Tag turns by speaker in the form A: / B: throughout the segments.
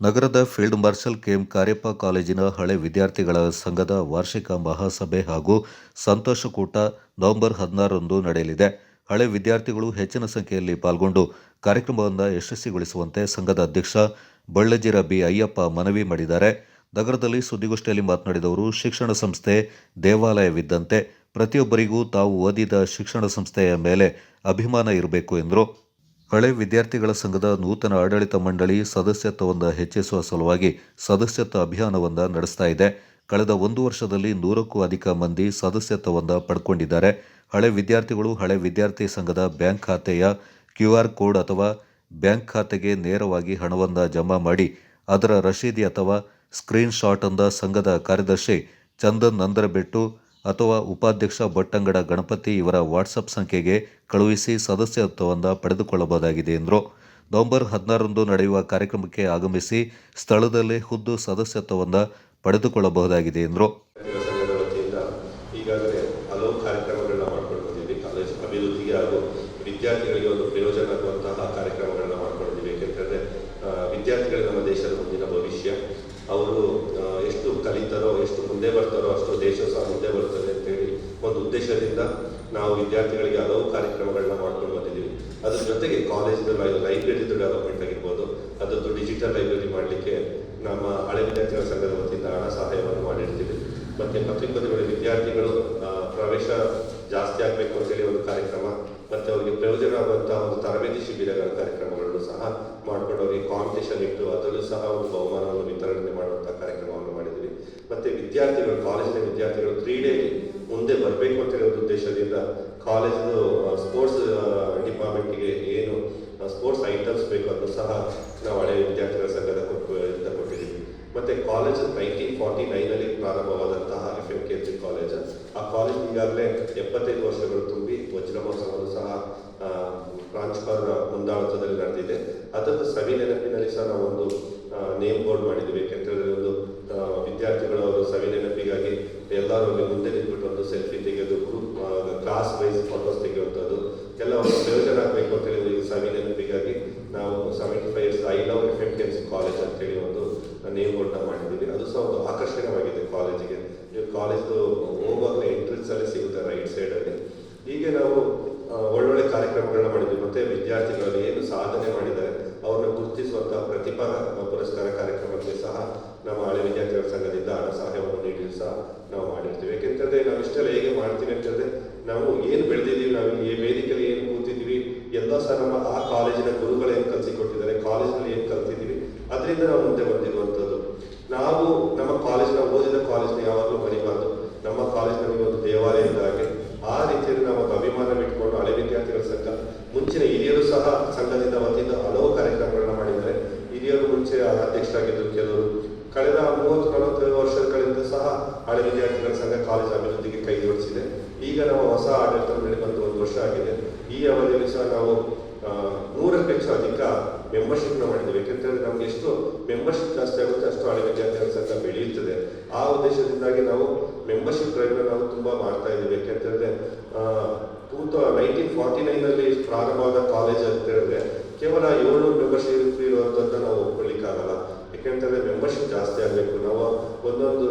A: ನಗರದ field marshal KM Cariappa ಕಾಲೇಜಿನ ಹಳೆ ವಿದ್ಯಾರ್ಥಿಗಳ ಸಂಘದ ವಾರ್ಷಿಕ ಮಹಾಸಭೆ ಹಾಗೂ ಸಂತೋಷಕೂಟ ನವೆಂಬರ್ ಹದಿನಾರರಂದು ನಡೆಯಲಿದೆ. ಹಳೆ ವಿದ್ಯಾರ್ಥಿಗಳು ಹೆಚ್ಚಿನ ಸಂಖ್ಯೆಯಲ್ಲಿ ಪಾಲ್ಗೊಂಡು ಕಾರ್ಯಕ್ರಮವನ್ನು ಯಶಸ್ವಿಗೊಳಿಸುವಂತೆ ಸಂಘದ ಅಧ್ಯಕ್ಷ ಬಳ್ಳಜಿರ ಬಿ ಅಯ್ಯಪ್ಪ ಮನವಿ ಮಾಡಿದ್ದಾರೆ. ನಗರದಲ್ಲಿ ಸುದ್ದಿಗೋಷ್ಠಿಯಲ್ಲಿ ಮಾತನಾಡಿದವರು, ಶಿಕ್ಷಣ ಸಂಸ್ಥೆ ದೇವಾಲಯವಿದ್ದಂತೆ ಪ್ರತಿಯೊಬ್ಬರಿಗೂ ತಾವು ಓದಿದ ಶಿಕ್ಷಣ ಸಂಸ್ಥೆಯ ಮೇಲೆ ಅಭಿಮಾನ ಇರಬೇಕು ಎಂದರು. ಹಳೆ ವಿದ್ಯಾರ್ಥಿಗಳ ಸಂಘದ ನೂತನ ಆಡಳಿತ ಮಂಡಳಿ ಸದಸ್ಯತ್ವವನ್ನು ಹೆಚ್ಚಿಸುವ ಸಲುವಾಗಿ ಸದಸ್ಯತ್ವ ಅಭಿಯಾನವನ್ನು ನಡೆಸ್ತಾ ಇದೆ. ಕಳೆದ ಒಂದು ವರ್ಷದಲ್ಲಿ ನೂರಕ್ಕೂ ಅಧಿಕ ಮಂದಿ ಸದಸ್ಯತ್ವವನ್ನು ಪಡ್ಕೊಂಡಿದ್ದಾರೆ. ಹಳೆ ವಿದ್ಯಾರ್ಥಿಗಳು ಹಳೆ ವಿದ್ಯಾರ್ಥಿ ಸಂಘದ ಬ್ಯಾಂಕ್ ಖಾತೆಯ ಕ್ಯೂ ಆರ್ ಕೋಡ್ ಅಥವಾ ಬ್ಯಾಂಕ್ ಖಾತೆಗೆ ನೇರವಾಗಿ ಹಣವನ್ನು ಜಮಾ ಮಾಡಿ, ಅದರ ರಶೀದಿ ಅಥವಾ ಸ್ಕ್ರೀನ್ ಅಂದ ಸಂಘದ ಕಾರ್ಯದರ್ಶಿ ಚಂದನ್ ನಂದರಬೆಟ್ಟು ಅಥವಾ ಉಪಾಧ್ಯಕ್ಷ ಭಟ್ಟಂಗಡ ಗಣಪತಿ ಇವರ ವಾಟ್ಸಪ್ ಸಂಖ್ಯೆಗೆ ಕಳುಹಿಸಿ ಸದಸ್ಯತ್ವವನ್ನು ಪಡೆದುಕೊಳ್ಳಬಹುದಾಗಿದೆ ಎಂದರು. ನವೆಂಬರ್ ಹದಿನಾರರಂದು ನಡೆಯುವ ಕಾರ್ಯಕ್ರಮಕ್ಕೆ ಆಗಮಿಸಿ ಸ್ಥಳದಲ್ಲೇ ಖುದ್ದು ಸದಸ್ಯತ್ವವನ್ನು ಪಡೆದುಕೊಳ್ಳಬಹುದಾಗಿದೆ ಎಂದರು.
B: ವಿದ್ಯಾರ್ಥಿಗಳಿಗೆ ಒಂದು ಕಾರ್ಯಕ್ರಮಗಳನ್ನ ನಮ್ಮ ದೇಶದ ಮುಂದಿನ ಭವಿಷ್ಯ. ಅವರು ಎಷ್ಟು ಕಲಿತಾರೋ, ಎಷ್ಟು ಮುಂದೆ ಬರ್ತಾರೋ ದೇಶ ಸಹ ಮುಂದೆ ಬರ್ತದೆ ಅಂತೇಳಿ ಒಂದು ಉದ್ದೇಶದಿಂದ ನಾವು ವಿದ್ಯಾರ್ಥಿಗಳಿಗೆ ಹಲವು ಕಾರ್ಯಕ್ರಮಗಳನ್ನ ಮಾಡ್ಕೊಂಡು ಬಂದಿದ್ದೀವಿ. ಅದ್ರ ಜೊತೆಗೆ ಕಾಲೇಜಿನ ಲೈಬ್ರರಿದು ಡೆವಲಪ್ಮೆಂಟ್ ಆಗಿರ್ಬೋದು, ಅದರದ್ದು ಡಿಜಿಟಲ್ ಲೈಬ್ರರಿ ಮಾಡಲಿಕ್ಕೆ ನಮ್ಮ ಹಳೆ ವಿದ್ಯಾರ್ಥಿಗಳ ಸಂಘದ ವತಿಯಿಂದ ಹಣ ಸಹಾಯವನ್ನು ಮಾಡಿರ್ತೀವಿ. ಮತ್ತೆ ಪತ್ರಿಕೋದ್ಯಮದ ವಿದ್ಯಾರ್ಥಿಗಳು ಪ್ರವೇಶ ಜಾಸ್ತಿ ಆಗಬೇಕು ಅಂತೇಳಿ ಒಂದು ಕಾರ್ಯಕ್ರಮ, ಮತ್ತೆ ಅವರಿಗೆ ಪ್ರಯೋಜನ ಆಗುವಂತಹ ಒಂದು ತರಬೇತಿ ಶಿಬಿರಗಳ ಕಾರ್ಯಕ್ರಮಗಳನ್ನು ಸಹ ಮಾಡ್ಕೊಂಡು ಅವರಿಗೆ ಕಾಂಪಿಟೇಷನ್ ಇಟ್ಟು ಅದರಲ್ಲೂ ಸಹ ಒಂದು ಬಹುಮಾನವನ್ನು ವಿತರಣೆ ಮಾಡುವಂತಹ ಕಾರ್ಯಕ್ರಮವನ್ನು ವಿದ್ಯಾರ್ಥಿಗಳು, ಕಾಲೇಜಿನ ವಿದ್ಯಾರ್ಥಿಗಳು ಕ್ರೀಡೆಯಲ್ಲಿ ಮುಂದೆ ಬರಬೇಕು ಅಂತ ಒಂದು ಉದ್ದೇಶದಿಂದ ಕಾಲೇಜ್ ಸ್ಪೋರ್ಟ್ಸ್ ಡಿಪಾರ್ಟ್ಮೆಂಟ್ಗೆ ಏನು ಸ್ಪೋರ್ಟ್ಸ್ ಐಟಮ್ಸ್ ಬೇಕು ಅದನ್ನು ಸಹ ನಾವು ಹಳೆಯ ವಿದ್ಯಾರ್ಥಿಗಳ ಸಂಘದ ಕೊಟ್ಟು ಕೊಟ್ಟಿದ್ದೀವಿ. ಮತ್ತೆ ಕಾಲೇಜ್ ನೈನ್ಟೀನ್ ಫಾರ್ಟಿ ನೈನಲ್ಲಿ ಪ್ರಾರಂಭವಾದಂತಹ ಎಫ್ ಎಂ ಕೆ ಕಾಲೇಜ್ ಆ ಕಾಲೇಜ್ ಈಗಾಗಲೇ ಎಪ್ಪತ್ತೈದು ವರ್ಷಗಳು ತುಂಬಿ ವಜ್ರ ಮಹೋತ್ಸವವನ್ನು ಸಹ ಪ್ರಾಂಶುಪಾಲರ ಮುಂದಾಳತ್ವದಲ್ಲಿ ನಡೆದಿದೆ. ಅದನ್ನು ಸವಿ ನೆನಪಿನಲ್ಲಿ ಸಹ ನಾವು ಒಂದು ನೇಮ್ ಬೋರ್ಡ್ ಮಾಡಿದ್ದೀವಿ. ಯಾಕೆಂತಂದ್ರೆ ಒಂದು ಆ, ವಿದ್ಯಾರ್ಥಿಗಳು ಅವರು ಸವಿ ನೆನಪಿಗಾಗಿ ಎಲ್ಲರೂ ಅಲ್ಲಿ ಮುಂದೆ ನಿಂತ್ಬಿಟ್ಟು ಒಂದು ಸೆಲ್ಫಿ ತೆಗೆಯೋದು ಗ್ರೂಪ್ ಕ್ಲಾಸ್ ವೈಸ್ ಫೋಟೋಸ್ ತೆಗೆಯುವಂಥದ್ದು. ಕೆಲವೊಂದು ಪ್ರಯೋಜನ ಆಗಬೇಕು ಅಂತ ಹೇಳಿದ್ರು ಈ ಸವಿ ನೆನಪಿಗಾಗಿ ನಾವು seventy five years I love F M K college ಅಂತೇಳಿ ಒಂದು ನೇಮ್ ಬೋರ್ಡ್ನ ಮಾಡಿದ್ದೀವಿ. ಅದು ಸಹ ಒಂದು ಆಕರ್ಷಣೀಯವಾಗಿದೆ ಕಾಲೇಜಿಗೆ. ನೀವು ಕಾಲೇಜ್ದು ಹೋಗುವಾಗಲೇ ಎಂಟ್ರೆನ್ಸ್ ಅಲ್ಲಿ ಸಿಗುತ್ತೆ ರೈಟ್ ಸೈಡಲ್ಲಿ ಹೀಗೆ ನಾವು ಒಳ್ಳೊಳ್ಳೆ ಕಾರ್ಯಕ್ರಮಗಳನ್ನ ಮಾಡಿದ್ವಿ. ಮತ್ತೆ ವಿದ್ಯಾರ್ಥಿಗಳಲ್ಲಿ ಏನು ಸಾಧನೆ ಮಾಡಿದ್ದಾರೆ, ಅವ್ರನ್ನ ಗುರುತಿಸುವಂತಹ ಪ್ರತಿಭಾ ಪುರಸ್ಕಾರ ಕಾರ್ಯಕ್ರಮಕ್ಕೆ ಸಹ ನಮ್ಮ ಹಳೆ ವಿದ್ಯಾರ್ಥಿಗಳ ಸಂಘದಿಂದ ಹಣ ಸಹಾಯವನ್ನು ನೀಡಿ ಸಹ ನಾವು ಮಾಡಿರ್ತೀವಿ. ಯಾಕೆಂತಂದ್ರೆ ನಾವು ಇಷ್ಟೆಲ್ಲ ಹೇಗೆ ಮಾಡ್ತೀವಿ ಅಂತಂದ್ರೆ ನಾವು ಏನು ಬೆಳೆದಿದ್ದೀವಿ, ನಾವು ಈ ವೇದಿಕೆಯಲ್ಲಿ ಏನು ಕೂತಿದ್ದೀವಿ, ಎಲ್ಲ ಸಹ ನಮ್ಮ ಆ ಕಾಲೇಜಿನ ಗುರುಗಳು ಏನು ಕಲಿಸಿಕೊಟ್ಟಿದ್ದಾರೆ, ಕಾಲೇಜಿನಲ್ಲಿ ಏನು ಕಲ್ತಿದ್ದೀವಿ, ಅದರಿಂದ ನಾವು ಮುಂದೆ ಬಂದಿರುವಂಥದ್ದು. ನಾವು ನಮ್ಮ ಕಾಲೇಜಿನ, ಓದಿದ ಕಾಲೇಜಿನ ಯಾವಾಗಲೂ ಮರಿಬಾರ್ದು. ನಮ್ಮ ಕಾಲೇಜ್ ನಮಗೆ ಒಂದು ದೇವಾಲಯ ಹಾಗೆ, ಆ ರೀತಿಯಲ್ಲಿ ನಾವು ಒಂದು ಅಭಿಮಾನ ಇಟ್ಕೊಂಡು ಹಳೆ ವಿದ್ಯಾರ್ಥಿಗಳ ಸಂಘ, ಮುಂಚಿನ ಹಿರಿಯರು ಸಹ ಸಂಘದಿಂದ ಬಂದಿದ್ದ ಹಲವು ಕಾರ್ಯಕ್ರಮಗಳನ್ನ ಮಾಡಿದ್ದಾರೆ. ಹಿರಿಯರು ಮುಂಚೆ ಅಧ್ಯಕ್ಷರಾಗಿದ್ದರು ಕೆಲವರು, ಕಳೆದ ಮೂವತ್ತು, ನಲವತ್ತೈದು ವರ್ಷಗಳಿಂದ ಸಹ ಹಳೆ ವಿದ್ಯಾರ್ಥಿಗಳ ಸಂಘ ಕಾಲೇಜು ಅಭಿವೃದ್ಧಿಗೆ ಕೈ ಜೋಡಿಸಿದೆ. ಈಗ ನಾವು ಹೊಸ ಆಡಳಿತ ಬಂದು ಒಂದು ವರ್ಷ ಆಗಿದೆ. ಈ ಅವಧಿಯಲ್ಲಿ ಸಹ ನಾವು ನೂರಕ್ಕೆ ಹೆಚ್ಚು ಅಧಿಕ ಮೆಂಬರ್ಶಿಪ್ನ ಮಾಡಿದ್ದೇವೆ. ಯಾಕೆಂತಂದ್ರೆ ನಮ್ಗೆ ಎಷ್ಟು ಮೆಂಬರ್ಶಿಪ್ ಜಾಸ್ತಿ ಆಗುತ್ತೆ ಅಷ್ಟು ಹಳೆ ವಿದ್ಯಾರ್ಥಿಗಳ ಸಹ ಬೆಳೆಯುತ್ತದೆ. ಆ ಉದ್ದೇಶದಿಂದಾಗಿ ನಾವು ಮೆಂಬರ್ಶಿಪ್ ಡ್ರೈವ್ನ ನಾವು ತುಂಬಾ ಮಾಡ್ತಾ ಇದ್ದೇವೆ. ಯಾಕೆಂತಂದರೆ ಟೂ ನೈನ್ಟೀನ್ ಫಾರ್ಟಿ ನೈನಲ್ಲಿ ಪ್ರಾರಂಭವಾದ ಕಾಲೇಜ್ ಅಂತ ಹೇಳಿದ್ರೆ ಕೇವಲ ಏಳು ಮೆಂಬರ್ಶಿಪ್ ಇರುವಂಥದ್ದು ನಾವು ಒಪ್ಕೊಳ್ಳಿಕ್ಕಾಗಲ್ಲ. ಯಾಕೆಂತಂದರೆ ಮೆಂಬರ್ಶಿಪ್ ಜಾಸ್ತಿ ಆಗಬೇಕು. ನಾವು ಒಂದೊಂದು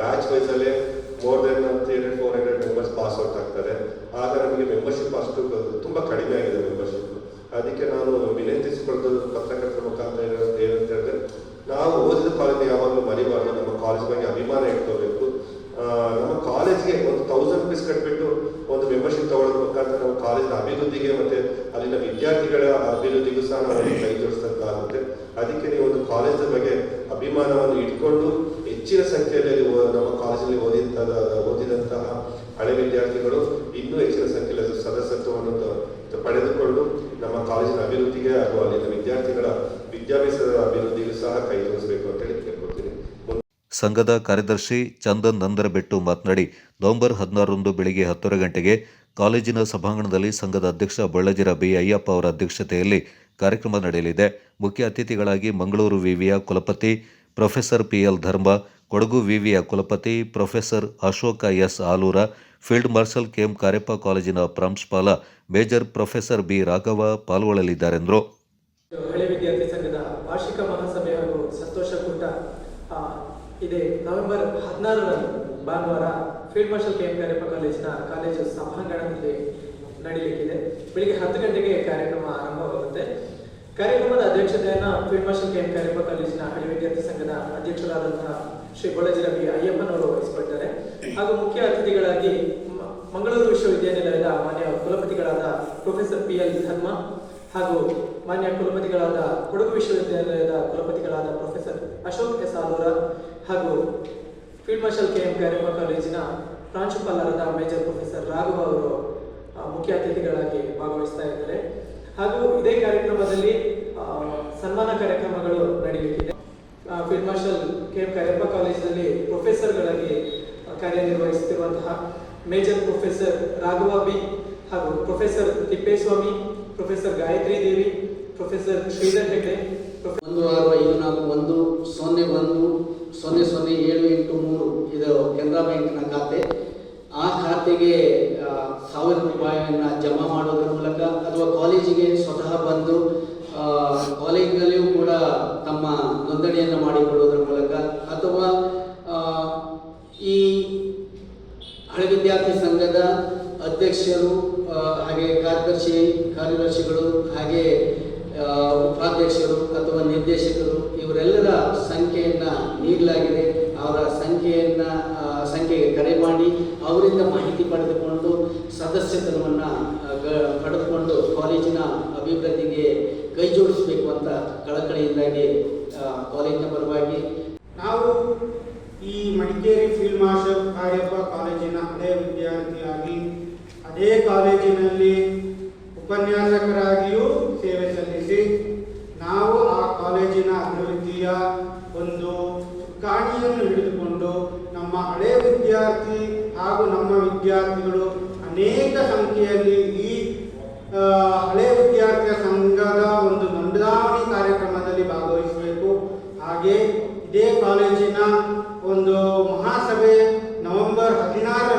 B: batch ವೈಸಲ್ಲೇ more than hundred members pass out ಆಗ್ತಾರೆ ಆಗ ನಮಗೆ ಮೆಂಬರ್ಶಿಪ್ ಅಷ್ಟು ತುಂಬ ಕಡಿಮೆ ಆಗಿದೆ ಮೆಂಬರ್ಶಿಪ್ ಅದಕ್ಕೆ ನಾನು ವಿನಂತಿಸಿಕೊಳ್ಳೋದು ಪತ್ರಕರ್ತರ ಮುಖಾಂತರ ಏನಂತ ಹೇಳಿದ್ರೆ, ನಾವು ಓದಿದ ಕಾಲೇಜ್ ಯಾವಾಗಲೂ ಮರಿಬಾರ್ದು. ನಮ್ಮ ಕಾಲೇಜ್ ಬಗ್ಗೆ ಅಭಿಮಾನ ಇಟ್ಕೋಬೇಕು. ನಮ್ಮ ಕಾಲೇಜ್ಗೆ ಒಂದು ತೌಸಂಡ್ ರುಪೀಸ್ ಕಟ್ಬಿಟ್ಟು ಒಂದು ಮೆಂಬರ್ಶಿಪ್ ತಗೊಳ್ಳೋದ್ರ ಮುಖಾಂತರ ನಮ್ಮ ಕಾಲೇಜಿನ ಅಭಿವೃದ್ಧಿಗೆ ಮತ್ತೆ ಅಲ್ಲಿನ ವಿದ್ಯಾರ್ಥಿಗಳ ಅಭಿವೃದ್ಧಿಗೂ ಸಹ ನಾವು ಕೈ ಅದಕ್ಕೆ ನೀವು ಒಂದು ಕಾಲೇಜ್ ಬಗ್ಗೆ ಅಭಿಮಾನವನ್ನು ಇಟ್ಕೊಂಡು ಹೆಚ್ಚಿನ ಸಂಖ್ಯೆಯಲ್ಲಿ ನಮ್ಮ ಕಾಲೇಜಲ್ಲಿ ಓದಿದ ಓದಿದಂತಹ ಹಳೆ ವಿದ್ಯಾರ್ಥಿಗಳು ಇನ್ನೂ ಹೆಚ್ಚಿನ ಸಂಖ್ಯೆಯಲ್ಲಿ ಸದಸ್ಯತ್ವವನ್ನು ಪಡೆದುಕೊಂಡು ನಮ್ಮ ಕಾಲೇಜಿನ ಅಭಿವೃದ್ಧಿಗೆ ಹಾಗೂ ಅಲ್ಲಿನ ವಿದ್ಯಾರ್ಥಿಗಳ ವಿದ್ಯಾಭ್ಯಾಸದ ಅಭಿವೃದ್ಧಿಗೂ ಸಹ ಕೈ ಜೋಡಿಸಬೇಕು ಅಂತ ಹೇಳಿ ಕೇಳ್ಕೊಳ್ತೀನಿ.
A: ಸಂಘದ ಕಾರ್ಯದರ್ಶಿ ಚಂದನ್ ನಂದರಬೆಟ್ಟು ಮಾತನಾಡಿ, ನವೆಂಬರ್ ಹದಿನಾರರಂದು ಬೆಳಿಗ್ಗೆ ಹತ್ತರ ಗಂಟೆಗೆ ಕಾಲೇಜಿನ ಸಭಾಂಗಣದಲ್ಲಿ ಸಂಘದ ಅಧ್ಯಕ್ಷ ಬಳ್ಳಜಿರ ಬಿ ಅಯ್ಯಪ್ಪ ಅವರ ಅಧ್ಯಕ್ಷತೆಯಲ್ಲಿ ಕಾರ್ಯಕ್ರಮ ನಡೆಯಲಿದೆ. ಮುಖ್ಯ ಅತಿಥಿಗಳಾಗಿ ಮಂಗಳೂರು ವಿವಿಯ ಕುಲಪತಿ ಪ್ರೊಫೆಸರ್ ಪಿ ಎಲ್ ಧರ್ಮ, ಕೊಡಗು ವಿವಿಯ ಕುಲಪತಿ professor Ashoka S Alur, field marshal KM Kariappa ಕಾಲೇಜಿನ ಪ್ರಾಂಶುಪಾಲ ಮೇಜರ್ ಪ್ರೊಫೆಸರ್ ಬಿ ರಾಘವ ಪಾಲ್ಗೊಳ್ಳಲಿದ್ದಾರೆಂದರು.
C: ವಿದ್ಯಾರ್ಥಿ ಸಂಘದ ವಾರ್ಷಿಕ ಮಹಾಸಭೆ ಹಾಗೂ ಸಂತೋಷಕೂಟ ಇದೆ. ನವೆಂಬರ್ ಹದಿನಾರರಂದು ಭಾನುವಾರ field marshal K M Kariappa ಕಾಲೇಜಿನ ಕಾಲೇಜು ಸಭಾಂಗಣದಲ್ಲಿ ನಡೆಯಲಿಕ್ಕಿದೆ ಬೆಳಿಗ್ಗೆ ಹತ್ತು ಗಂಟೆಗೆ ಆರಂಭವಾಗುತ್ತೆ ಕಾರ್ಯಕ್ರಮದ ಅಧ್ಯಕ್ಷತೆಯನ್ನು field marshal K M Kariappa ಕಾಲೇಜಿನ ಹಳೆ ವಿದ್ಯಾರ್ಥಿ ಸಂಘದ ಅಧ್ಯಕ್ಷರಾದಂತಹ ಶ್ರೀ ಬೋಳಜಿರ ರವಿ ಅಯ್ಯಪ್ಪನವರು ವಹಿಸಿಕೊಳ್ತಾರೆ ಹಾಗೂ ಮುಖ್ಯ ಅತಿಥಿಗಳಾಗಿ ಮಂಗಳೂರು ವಿಶ್ವವಿದ್ಯಾನಿಲಯದ ಮಾನ್ಯ ಕುಲಪತಿಗಳಾದ ಪ್ರೊಫೆಸರ್ ಪಿ ಎಲ್ ಧರ್ಮ ಹಾಗೂ ಮಾನ್ಯ ಕುಲಪತಿಗಳಾದ ಕೊಡಗು ವಿಶ್ವವಿದ್ಯಾಲಯದ ಕುಲಪತಿಗಳಾದ ಪ್ರೊಫೆಸರ್ ಅಶೋಕ್ ಎಸ್ ಆಲೂರ ಹಾಗೂ field marshal K M Kariappa ಕಾಲೇಜಿನ ಪ್ರಾಂಶುಪಾಲರಾದ ಮೇಜರ್ ಪ್ರೊಫೆಸರ್ ರಾಘವ ಅವರು ಮುಖ್ಯ ಅತಿಥಿಗಳಾಗಿ ಭಾಗವಹಿಸ್ತಾ ಇದ್ದಾರೆ. ಹಾಗೂ ಇದೇ ಕಾರ್ಯಕ್ರಮದಲ್ಲಿ ಸನ್ಮಾನ ಕಾರ್ಯಕ್ರಮಗಳು ನಡೆಯುತ್ತಿದೆ field marshal K M Kariappa ಕಾಲೇಜಿನಲ್ಲಿ ಪ್ರೊಫೆಸರ್ಗಳಾಗಿ ಕಾರ್ಯನಿರ್ವಹಿಸುತ್ತಿರುವಂತಹ ಮೇಜರ್ ಪ್ರೊಫೆಸರ್ ರಾಘವ ಬಿ ಹಾಗೂ professor Tippeswamy, professor Gayatri Devi, professor Shridhar Hegde
D: ಒಂದು ಆರು ಐದು ನಾಲ್ಕು ಒಂದು ಸೊನ್ನೆ ಒಂದು ಸೊನ್ನೆ ಸೊನ್ನೆ ಏಳು ಎಂಟು ಮೂರು ಇದು ಕೆನರಾ ಬ್ಯಾಂಕಿನ ಖಾತೆ. ಆ ಖಾತೆಗೆ ಸಾವಿರ ರೂಪಾಯಿಯನ್ನು ಜಮಾ ಮಾಡೋದ್ರ ಮೂಲಕ ಅಥವಾ ಕಾಲೇಜಿಗೆ ಸ್ವತಃ ಬಂದು ಆ, ಕಾಲೇಜಿನಲ್ಲಿಯೂ ಕೂಡ ತಮ್ಮ ನೋಂದಣಿಯನ್ನು ಮಾಡಿಕೊಳ್ಳುವುದರ ಮೂಲಕ ಅಥವಾ ಆ, ಈ ಹಳೆ ವಿದ್ಯಾರ್ಥಿ ಸಂಘದ ಅಧ್ಯಕ್ಷರು ಹಾಗೆ ಕಾರ್ಯದರ್ಶಿ, ಕಾರ್ಯದರ್ಶಿಗಳು, ಹಾಗೆ ಉಪಾಧ್ಯಕ್ಷರು ಅಥವಾ ನಿರ್ದೇಶಕರು ಇವರೆಲ್ಲರ ಸಂಖ್ಯೆಯನ್ನು ನೀಡಲಾಗಿದೆ. ಅವರ ಸಂಖ್ಯೆಯನ್ನು ಸಂಖ್ಯೆಗೆ ಕರೆ ಮಾಡಿ ಅವರಿಂದ ಮಾಹಿತಿ ಪಡೆದುಕೊಂಡು ಸದಸ್ಯತ್ವವನ್ನು ಪಡೆದುಕೊಂಡು ಕಾಲೇಜಿನ ಅಭಿವೃದ್ಧಿಗೆ ಕೈ ಜೋಡಿಸಬೇಕು ಅಂತ ಕಳಕಳಿಯಿಂದಾಗಿ ಕಾಲೇಜಿನ ಪರವಾಗಿ
E: ನಾವು ಈ ಮಡಿಕೇರಿ ಫೀಲ್ಡ್ ಮಾರ್ಷಲ್ ಕಾರ್ಯಪ್ಪ ಹಳೆ ವಿದ್ಯಾರ್ಥಿಯಾಗಿ ಅದೇ ಕಾಲೇಜಿನಲ್ಲಿ ಉಪನ್ಯಾಸಕರಾಗಿಯೂ ಸೇವೆ ಸಲ್ಲಿಸಿ ನಾವು ಆ ಕಾಲೇಜಿನ ಅಭಿವೃದ್ಧಿಯ ಒಂದು ಕಾಣಿಯನ್ನು ಹಿಡಿದುಕೊಂಡು ನಮ್ಮ ಹಳೆ ವಿದ್ಯಾರ್ಥಿ ಹಾಗೂ ನಮ್ಮ ವಿದ್ಯಾರ್ಥಿಗಳು ಅನೇಕ ಸಂಖ್ಯೆಯಲ್ಲಿ ಈ ಹಳೆ ವಿದ್ಯಾರ್ಥಿಯ ಸಂಘದ ಒಂದು ನೋಂದಾವಣಿ ಕಾರ್ಯಕ್ರಮದಲ್ಲಿ ಭಾಗವಹಿಸಬೇಕು. ಹಾಗೆ ಇದೇ ಕಾಲೇಜಿನ ಒಂದು ಮಹಾಸಭೆ ನವೆಂಬರ್ ಹದಿನಾರರಂದು